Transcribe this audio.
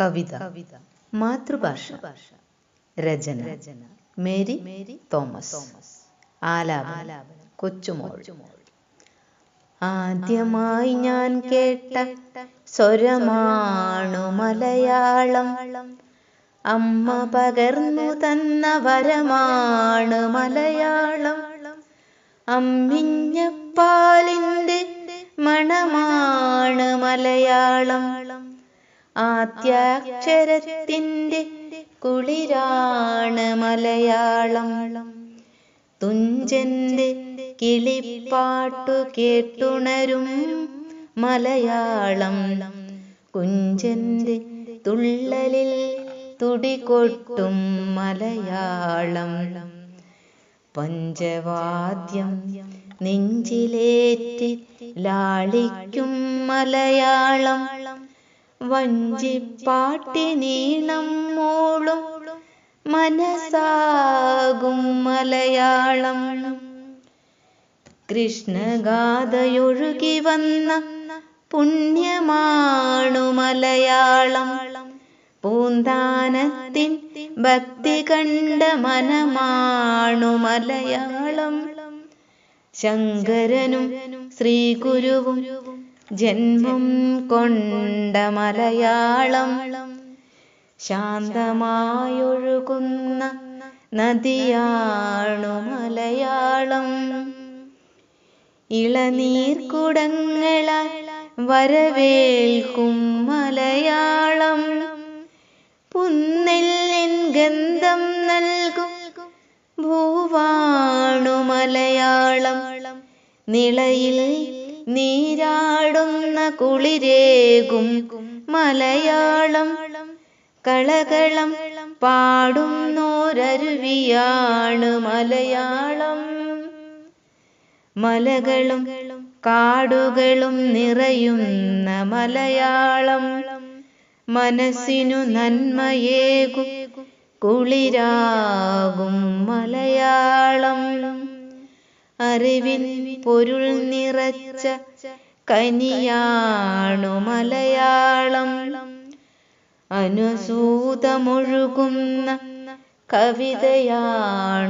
കവിത. മാതൃഭാഷ. രചന. Mary Mary Thomas. ആലാപനം. കൊച്ചുമോൾ. ആദ്യമായി ഞാൻ കേട്ട സ്വരമാണു മലയാളം. അമ്മ പകർന്നു തന്ന വരമാണ് മലയാളം. അമ്മിഞ്ഞപ്പാലിന്റെ മണമാണ് മലയാളം. ആദ്യാക്ഷരത്തിന്റെ കുളിരാണ് മലയാളം. തുഞ്ചന്റെ കിളിപ്പാട്ടു കേട്ടുണരും മലയാളം. കുഞ്ചന്റെ തുള്ളലിൽ തുടികൊട്ടും മലയാളം. പഞ്ചവാദ്യം നെഞ്ചിലേറ്റി ലാളിക്കും മലയാളം. വഞ്ചിപ്പാട്ടിനീണം മൂളും മനസ്സാകും മലയാളം. കൃഷ്ണഗാഥയൊഴുകി വന്ന പുണ്യമാണു മലയാളം. പൂന്താനത്തിൻ ഭക്തി കണ്ട മനമാണു മലയാളം. ശങ്കരനും ശ്രീഗുരുവും ജന്മം കൊണ്ട മലയാളം ശാന്തമായൊഴുകുന്ന നദിയാണു മലയാളം. ഇളനീർക്കുടങ്ങളാൽ വരവേൽക്കും മലയാളം. പുന്നെല്ലിൻ ഗന്ധം നൽകും ഭൂവാണു മലയാളം. നിളയിൽ നീരാടുന്ന കുളിരേകും മലയാളം കളകളം പാടുന്നോരരുവിയാണ് മലയാളം. മലകളും കാടുകളും നിറയുന്ന മലയാളം. മനസ്സിനു നന്മയേകും കുളിരാകും മലയാളം. അറിവിൻ പൊരുൾ നിറച്ച കനിയാണു മലയാളം. അനുസൂതമൊഴുകുന്ന കവിതയാണു